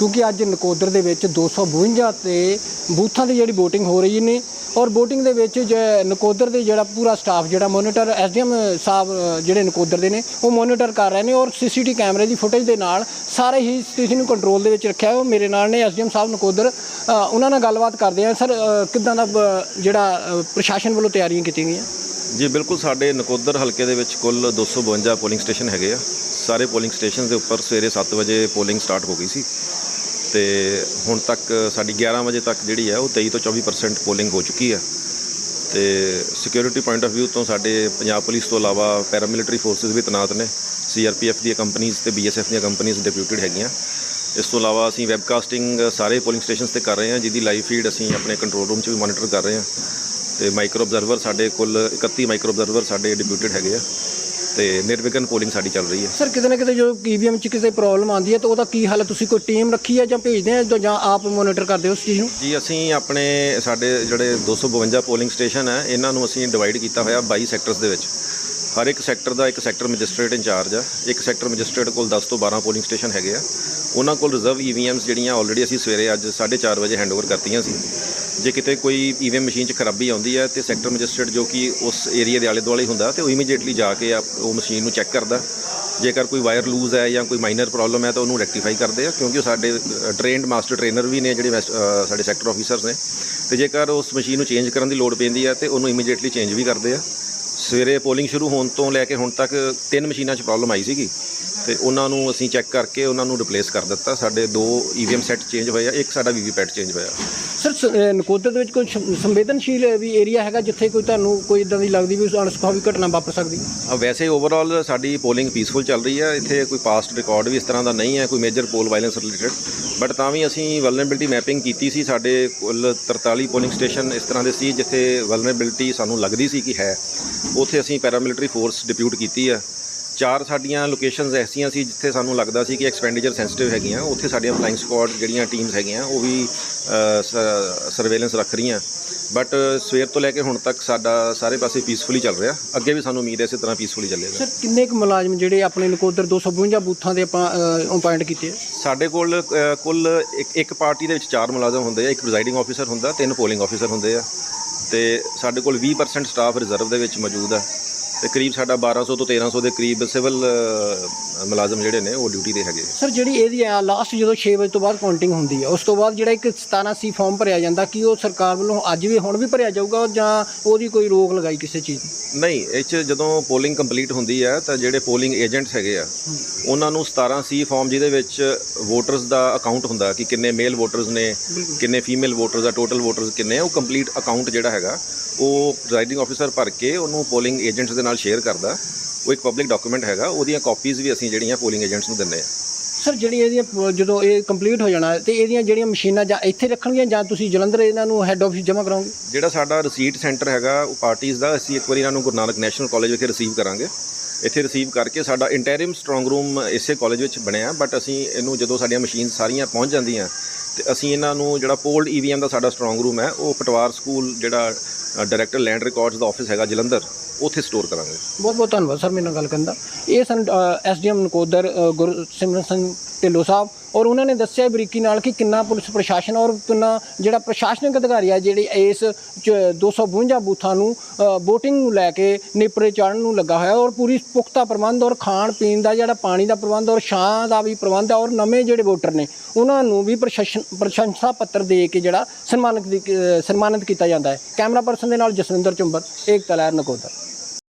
ਕਿਉਂਕਿ ਅੱਜ ਨਕੋਦਰ ਦੇ ਵਿੱਚ 252 ਤੇ ਬੂਥਾਂ ਦੀ ਜਿਹੜੀ VOTING ਹੋ ਰਹੀ ਨੇ ਔਰ VOTING ਦੇ ਵਿੱਚ ਜੇ ਨਕੋਦਰ ਦੇ ਜਿਹੜਾ ਪੂਰਾ ਸਟਾਫ ਜਿਹੜਾ ਮੋਨੀਟਰ ਐਸਡੀਐਮ ਸਾਹਿਬ ਜਿਹੜੇ ਨਕੋਦਰ ਦੇ ਨੇ ਉਹ ਮੋਨੀਟਰ ਕਰ ਰਹੇ ਨੇ ਔਰ ਸੀਸੀਟੀ ਕੈਮਰੇ ਦੀ ਫੁਟੇਜ ਦੇ ਨਾਲ ਸਾਰੇ ਹੀ ਸਥਿਤੀ ਨੂੰ ਕੰਟਰੋਲ ਦੇ ਵਿੱਚ ਰੱਖਿਆ ਉਹ ਮੇਰੇ ਨਾਲ ਨੇ ਐਸਡੀਐਮ ਸਾਹਿਬ ਨਕੋਦਰ ਉਹਨਾਂ ਨਾਲ ਗੱਲਬਾਤ ਕਰਦੇ ਆ। ਸਰ ਅ, ਕਿੱਦਾਂ ਦਾ ਜਿਹੜਾ ਪ੍ਰਸ਼ਾਸਨ ਵੱਲੋਂ ਤਿਆਰੀਆਂ ਕੀਤੀਆਂ ਗਈਆਂ? ਜੀ ਬਿਲਕੁਲ ਸਾਡੇ ਨਕੋਦਰ ਹਲਕੇ ਦੇ ਵਿੱਚ ਕੁੱਲ 252 ਪੋਲਿੰਗ ਸਟੇਸ਼ਨ ਹੈਗੇ ਆ। ਸਾਰੇ ਪੋਲਿੰਗ ਸਟੇਸ਼ਨ ਦੇ ਉੱਪਰ ਸਵੇਰੇ 7 ਵਜੇ ਪੋਲਿੰਗ ਸਟਾਰਟ ਹੋ ਗਈ ਸੀ। ਤੇ ਹੁਣ ਤੱਕ ਸਾਡੀ 11 ਵਜੇ ਤੱਕ ਜਿਹੜੀ ਹੈ ਉਹ 23 ਤੋਂ 24% ਪੋਲਿੰਗ ਹੋ ਚੁੱਕੀ ਹੈ। ਤੇ ਸਿਕਿਉਰਿਟੀ ਪੁਆਇੰਟ ਆਫ View ਤੋਂ ਸਾਡੇ ਪੰਜਾਬ ਪੁਲਿਸ ਤੋਂ ਇਲਾਵਾ ਪੈਰਾਮਿਲਟਰੀ ਫੋਰਸਸ ਵੀ ਤੈਨਾਤ ਨੇ। ਸੀਆਰਪੀਐਫ ਦੀਆਂ ਕੰਪਨੀਆਂ ਤੇ ਬੀਐਸਐਫ ਦੀਆਂ ਕੰਪਨੀਆਂ ਡਿਪਿਊਟਡ ਹੈਗੀਆਂ। ਇਸ ਤੋਂ ਇਲਾਵਾ ਅਸੀਂ ਵੈਬਕਾਸਟਿੰਗ ਸਾਰੇ ਪੋਲਿੰਗ ਸਟੇਸ਼ਨਸ ਤੇ ਕਰ ਰਹੇ ਹਾਂ, ਜਿਹਦੀ ਲਾਈਵ ਫੀਡ ਅਸੀਂ ਆਪਣੇ ਕੰਟਰੋਲ ਰੂਮ 'ਚ ਵੀ ਮੋਨੀਟਰ ਕਰ ਰਹੇ ਹਾਂ। ਤੇ ਮਾਈਕਰੋ ਆਬਜ਼ਰਵਰ ਸਾਡੇ ਕੋਲ 31 ਮਾਈਕਰੋ ਆਬਜ਼ਰਵਰ ਸਾਡੇ ਡਿਪਿਊਟਡ ਹੈਗੇ ਆ। ਤੇ ਨਿਰਵਿਘਨ ਪੋਲਿੰਗ ਸਾਡੀ ਚੱਲ ਰਹੀ ਹੈ। ਸਰ ਕਿਤੇ ਨਾ ਕਿਤੇ ਜੋ ਈਵੀਐਮ ਚ ਕਿਸੇ ਪ੍ਰੋਬਲਮ ਆਉਂਦੀ ਹੈ ਤਾਂ ਉਹਦਾ ਕੀ ਹੱਲ? ਤੁਸੀਂ ਕੋਈ ਟੀਮ ਰੱਖੀ ਹੈ ਜਾਂ ਭੇਜਦੇ ਆ ਜਾਂ ਆਪ ਮੋਨੀਟਰ ਕਰਦੇ ਹੋ ਉਸ ਚੀਜ਼ ਨੂੰ? ਜੀ ਅਸੀਂ ਆਪਣੇ ਸਾਡੇ ਜਿਹੜੇ 252 ਪੋਲਿੰਗ ਸਟੇਸ਼ਨ ਹੈ ਇਹਨਾਂ ਨੂੰ ਅਸੀਂ ਡਿਵਾਈਡ ਕੀਤਾ ਹੋਇਆ 22 ਸੈਕਟਰਸ ਦੇ ਵਿੱਚ। ਹਰ ਇੱਕ ਸੈਕਟਰ ਦਾ ਇੱਕ ਸੈਕਟਰ ਮੈਜਿਸਟ੍ਰੇਟ ਇੰਚਾਰਜ ਆ ਇੱਕ ਸੈਕਟਰ ਮੈਜਿਸਟ੍ਰੇਟ ਕੋਲ 10 ਤੋਂ 12 ਪੋਲਿੰਗ ਸਟੇਸ਼ਨ ਹੈਗੇ ਆ। ਉਹਨਾਂ ਕੋਲ ਰਿਜ਼ਰਵ ਈਵੀਐਮਸ ਜਿਹੜੀਆਂ ਆਲਰੇਡੀ ਅਸੀਂ ਸਵੇਰੇ ਅੱਜ 4:30 ਵਜੇ ਹੈਂਡਓਵਰ ਕਰਤੀਆਂ ਸੀ। ਜੇ ਕਿਤੇ ਕੋਈ ਈਵੀਐਮ ਮਸ਼ੀਨ 'ਚ ਖਰਾਬੀ ਆਉਂਦੀ ਹੈ ਤੇ ਸੈਕਟਰ ਮੈਜਿਸਟਰੇਟ ਜੋ ਕਿ ਉਸ ਏਰੀਆ ਦੇ ਆਲੇ ਦੁਆਲੇ ਹੁੰਦਾ ਤੇ ਉਹ ਇਮੀਡੀਏਟਲੀ ਜਾ ਕੇ ਆਪ- ਉਹ ਮਸ਼ੀਨ ਨੂੰ ਚੈੱਕ ਕਰਦਾ। ਜੇਕਰ ਕੋਈ ਵਾਇਰ ਲੂਜ਼ ਹੈ ਜਾਂ ਕੋਈ ਮਾਈਨਰ ਪ੍ਰੋਬਲਮ ਹੈ ਤਾਂ ਉਹਨੂੰ ਰੈਕਟੀਫਾਈ ਕਰਦੇ ਆ ਕਿਉਂਕਿ ਉਹ ਸਾਡੇ ਟ੍ਰੇਨਡ ਮਾਸਟਰ ਟ੍ਰੇਨਰ ਵੀ ਨੇ ਜਿਹੜੇ ਵੈਸਟ- ਸਾਡੇ ਸੈਕਟਰ ਆਫੀਸਰਸ ਨੇ। ਤੇ ਜੇਕਰ ਉਸ ਮਸ਼ੀਨ ਨੂੰ ਚੇਂਜ ਕਰਨ ਦੀ ਲੋੜ ਪੈਂਦੀ ਹੈ ਤੇ ਉਹਨੂੰ ਇਮੀਡੀਏਟਲੀ ਚੇਂਜ ਵੀ ਕਰਦੇ ਆ। ਸਵੇਰੇ ਪੋਲਿੰਗ ਸ਼ੁਰੂ ਹੋਣ ਤੋਂ ਲੈ ਕੇ ਹੁਣ ਤੱਕ ਤਿੰਨ ਮਸ਼ੀਨਾਂ 'ਚ ਪ੍ਰੋਬਲਮ ਆਈ ਸੀਗੀ। ਤੇ ਉਹਨਾਂ ਨੂੰ ਅਸੀਂ ਚੈੱਕ ਕਰਕੇ ਉਹਨਾਂ ਨੂੰ ਰਿਪਲੇਸ ਕਰ ਦਿੱਤਾ। ਸਾਡੇ ਦੋ ਈਵੀਐਮ ਸੈੱਟ ਚੇਂਜ ਹੋਏ ਆ ਇੱਕ ਸਾਡਾ ਵੀਵੀਪੈਟ ਚੇਂਜ ਹੋਇਆ। ਸਰ ਨਕੋਦਰ ਦੇ ਵਿੱਚ ਕੋਈ ਸੰਵੇਦਨਸ਼ੀਲ ਵੀ ਏਰੀਆ ਹੈਗਾ ਜਿੱਥੇ ਕੋਈ ਤੁਹਾਨੂੰ ਕੋਈ ਇਦਾਂ ਦੀ ਲੱਗਦੀ ਵੀ ਅਣਸੁਖਾਵੀ ਘਟਨਾ ਵਾਪਰ ਸਕਦੀ? ਆ ਵੈਸੇ ਓਵਰਆਲ ਸਾਡੀ ਪੋਲਿੰਗ ਪੀਸਫੁਲ ਚੱਲ ਰਹੀ ਹੈ ਇੱਥੇ ਕੋਈ ਪਾਸਟ ਰਿਕਾਰਡ ਵੀ ਇਸ ਤਰ੍ਹਾਂ ਦਾ ਨਹੀਂ ਹੈ ਕੋਈ major poll violence related but ਤਾਂ ਵੀ ਅਸੀਂ ਵਲਨਰੇਬਿਲਟੀ ਮੈਪਿੰਗ ਕੀਤੀ ਸੀ। ਸਾਡੇ ਕੁੱਲ 43 ਪੋਲਿੰਗ ਸਟੇਸ਼ਨ ਇਸ ਤਰ੍ਹਾਂ ਦੇ ਸੀ ਜਿੱਥੇ ਵਲਨਰੇਬਿਲਟੀ ਸਾਨੂੰ ਲੱਗਦੀ ਸੀ ਕਿ ਹੈ। ਉੱਥੇ ਅਸੀਂ ਪੈਰਾਮਿਲਟਰੀ ਫੋਰਸ ਡਿਪਿਊਟ ਕੀਤੀ ਆ। ਚਾਰ ਸਾਡੀਆਂ ਲੋਕੇਸ਼ਨਸ ਐਸੀਆਂ ਸੀ ਜਿੱਥੇ ਸਾਨੂੰ ਲੱਗਦਾ ਸੀ ਕਿ ਐਕਸਪੈਂਡੀਚਰ ਸੈਂਸਿਟਿਵ ਹੈਗੀਆਂ। ਉੱਥੇ ਸਾਡੀਆਂ ਫਲਾਈਂਗ ਸਕੁਆਡ ਜਿਹੜੀਆਂ ਟੀਮਸ ਹੈਗੀਆਂ ਉਹ ਵੀ ਸਰਵੇਲੈਂਸ ਰੱਖ ਰਹੀਆਂ। ਬਟ ਸਵੇਰ ਤੋਂ ਲੈ ਕੇ ਹੁਣ ਤੱਕ ਸਾਡਾ ਸਾਰੇ ਪਾਸੇ ਪੀਸਫੁਲੀ ਚੱਲ ਰਿਹਾ। ਅੱਗੇ ਵੀ ਸਾਨੂੰ ਉਮੀਦ ਹੈ ਇਸੇ ਤਰ੍ਹਾਂ ਪੀਸਫੁਲੀ ਚੱਲੇਗਾ। ਸਰ ਕਿੰਨੇ ਕੁ ਮੁਲਾਜ਼ਮ ਜਿਹੜੇ ਆਪਣੇ ਨਕੋਦਰ 252 ਬੂਥਾਂ ਦੇ ਆਪਾਂ ਅਪਾਇੰਟ ਕੀਤੇ ਆ? ਸਾਡੇ ਕੋਲ ਕੁੱਲ ਇੱਕ ਇੱਕ ਪਾਰਟੀ ਦੇ ਵਿੱਚ ਚਾਰ ਮੁਲਾਜ਼ਮ ਹੁੰਦੇ ਆ। ਇੱਕ ਪ੍ਰੈਜ਼ਾਈਡਿੰਗ ਆਫੀਸਰ ਹੁੰਦਾ ਤਿੰਨ ਪੋਲਿੰਗ ਆਫੀਸਰ ਹੁੰਦੇ ਆ। ਤੇ ਸਾਡੇ ਕੋਲ 20% ਸਟਾਫ ਰਿਜ਼ਰਵ ਦੇ ਵਿੱਚ ਮੌਜੂਦ ਹੈ ਤੇ ਕਰੀਬ ਸਾਡਾ 1200 ਤੋਂ 1300 ਦੇ ਕਰੀਬ ਸਿਵਲ ਮੁਲਾਜ਼ਮ ਜਿਹੜੇ ਨੇ ਉਹ ਡਿਊਟੀ ਤੇ ਹੈਗੇ ਸਰ ਜਿਹੜੀ ਇਹਦੀ ਲਾਸਟ ਜਦੋਂ 6 ਵਜੇ ਤੋਂ ਬਾਅਦ ਕਾਊਂਟਿੰਗ ਹੁੰਦੀ ਹੈ ਉਸ ਤੋਂ ਬਾਅਦ ਜਿਹੜਾ ਇੱਕ 17 ਸੀ ਫਾਰਮ ਭਰਿਆ ਜਾਂਦਾ ਕੀ ਉਹ ਸਰਕਾਰ ਵੱਲੋਂ ਅੱਜ ਵੀ ਹੁਣ ਵੀ ਭਰਿਆ ਜਾਊਗਾ ਜਾਂ ਉਹਦੀ ਕੋਈ ਰੋਕ ਲਗਾਈ ਕਿਸੇ ਚੀਜ਼ ਦੀ? ਨਹੀਂ ਇਹ 'ਚ ਜਦੋਂ ਪੋਲਿੰਗ ਕੰਪਲੀਟ ਹੁੰਦੀ ਹੈ ਤਾਂ ਜਿਹੜੇ ਪੋਲਿੰਗ ਏਜੰਟਸ ਹੈਗੇ ਆ ਉਹਨਾਂ ਨੂੰ 17 ਸੀ ਫਾਰਮ ਜਿਹਦੇ ਵਿੱਚ ਵੋਟਰਸ ਦਾ ਅਕਾਊਂਟ ਹੁੰਦਾ ਕਿ ਕਿੰਨੇ ਮੇਲ ਵੋਟਰਸ ਨੇ ਕਿੰਨੇ ਫੀਮੇਲ ਵੋਟਰਸ ਆ ਟੋਟਲ ਵੋਟਰਸ ਕਿੰਨੇ ਆ ਉਹ ਕੰਪਲੀਟ ਅਕਾਊਂਟ ਜਿਹੜਾ ਹੈਗਾ ਉਹ ਪ੍ਰੀਜ਼ਾਈਡਿੰਗ ਆਫੀਸਰ ਭਰ ਕੇ ਉਹਨੂੰ ਪੋਲਿੰਗ ਏਜੰਟਸ ਦੇ ਨਾਲ ਸ਼ੇਅਰ ਕਰਦਾ। ਉਹ ਇੱਕ ਪਬਲਿਕ ਡਾਕੂਮੈਂਟ ਹੈਗਾ ਉਹਦੀਆਂ ਕਾਪੀਜ਼ ਵੀ ਅਸੀਂ ਜਿਹੜੀਆਂ ਪੋਲਿੰਗ ਏਜੰਟਸ ਨੂੰ ਦਿੰਦੇ ਆ ਸਰ ਜਿਹੜੀ ਇਹਦੀਆਂ ਪ- ਜਦੋਂ ਇਹ ਕੰਪਲੀਟ ਹੋ ਜਾਣਾ ਤੇ ਇਹਦੀਆਂ ਜਿਹੜੀਆਂ ਮਸ਼ੀਨਾਂ ਜਾਂ ਇੱਥੇ ਰੱਖਣਗੀਆਂ ਜਾਂ ਤੁਸੀਂ ਜਲੰਧਰ ਇਹਨਾਂ ਨੂੰ ਹੈੱਡ ਆਫਿਸ ਜਮ੍ਹਾਂ ਕਰਾਓਗੇ? ਜਿਹੜਾ ਸਾਡਾ ਰਸੀਟ ਸੈਂਟਰ ਹੈਗਾ ਉਹ ਪਾਰਟੀਆਂ ਦਾ ਅਸੀਂ ਇੱਕ ਵਾਰੀ ਇਹਨਾਂ ਨੂੰ ਗੁਰੂ ਨਾਨਕ ਨੈਸ਼ਨਲ ਕਾਲਜ ਵਿਖੇ ਰਿਸੀਵ ਕਰਾਂਗੇ। ਇੱਥੇ ਰਿਸੀਵ ਕਰਕੇ ਸਾਡਾ ਇੰਟੈਰਿਮ ਸਟਰੋਂਗ ਰੂਮ ਇਸੇ ਕਾਲਜ ਵਿੱਚ ਬਣਿਆ ਬਟ ਅਸੀਂ ਇਹਨੂੰ ਜਦੋਂ ਸਾਡੀਆਂ ਮਸ਼ੀਨ ਸਾਰੀਆਂ ਪਹੁੰਚ ਜਾਂਦੀਆਂ ਤੇ ਅਸੀਂ ਇਹਨਾਂ ਨੂੰ ਜਿਹੜਾ ਪੋਲਡ ਈਵੀਐਮ ਦਾ ਸਾਡਾ ਸਟਰੋਂਗ ਰੂਮ ਹੈ ਉਹ ਪਟਵਾਰ ਸਕੂਲ ਜਿਹੜਾ ਡਾਇਰੈਕਟਰ ਲੈਂਡ ਰਿਕਾਰਡਸ ਦਾ ਆਫਿਸ ਹੈਗਾ ਜਲੰਧਰ, ਉੱਥੇ ਸਟੋਰ ਕਰਾਂਗੇ। ਬਹੁਤ ਬਹੁਤ ਧੰਨਵਾਦ ਸਰ ਮੇਰੇ ਨਾਲ ਗੱਲ ਕਰਨ ਦਾ। ਇਹ ਸਨ ਐਸਡੀਐਮ ਨਕੋਦਰ ਗੁਰਸਿਮਰਨ ਸਿੰਘ ਢਿੱਲੋਂ ਸਾਹਿਬ ਔਰ ਉਹਨਾਂ ਨੇ ਦੱਸਿਆ ਬਰੀਕੀ ਨਾਲ ਕਿ ਕਿੰਨਾ ਪੁਲਿਸ ਪ੍ਰਸ਼ਾਸਨ ਔਰ ਕਿੰਨਾ ਜਿਹੜਾ ਪ੍ਰਸ਼ਾਸਨਿਕ ਅਧਿਕਾਰੀ ਆ ਜਿਹੜੇ ਇਸ ਚ 252 ਬੂਥਾਂ ਨੂੰ VOTING ਨੂੰ ਲੈ ਕੇ ਨੇਪਰੇ ਚੜ੍ਹਨ ਨੂੰ ਲੱਗਾ ਹੋਇਆ ਔਰ ਪੂਰੀ ਪੁਖਤਾ ਪ੍ਰਬੰਧ ਔਰ ਖਾਣ ਪੀਣ ਦਾ ਜਿਹੜਾ ਪਾਣੀ ਦਾ ਪ੍ਰਬੰਧ ਔਰ ਛਾਂ ਦਾ ਵੀ ਪ੍ਰਬੰਧ ਔਰ ਨਵੇਂ ਜਿਹੜੇ ਵੋਟਰ ਨੇ, ਉਹਨਾਂ ਨੂੰ ਵੀ ਪ੍ਰਸ਼ਾਸਨ ਪ੍ਰਸ਼ੰਸਾ ਪੱਤਰ ਦੇ ਕੇ ਜਿਹੜਾ ਸਨਮਾਨਿਤ ਸਨਮਾਨਿਤ ਕੀਤਾ ਜਾਂਦਾ ਹੈ। ਕੈਮਰਾ ਪਰਸਨ ਦੇ ਨਾਲ ਜਸਵਿੰਦਰ ਚੁੰਬਰ ਏਕਤਾ ਲਹਿਰ ਨਕੋਦਰ।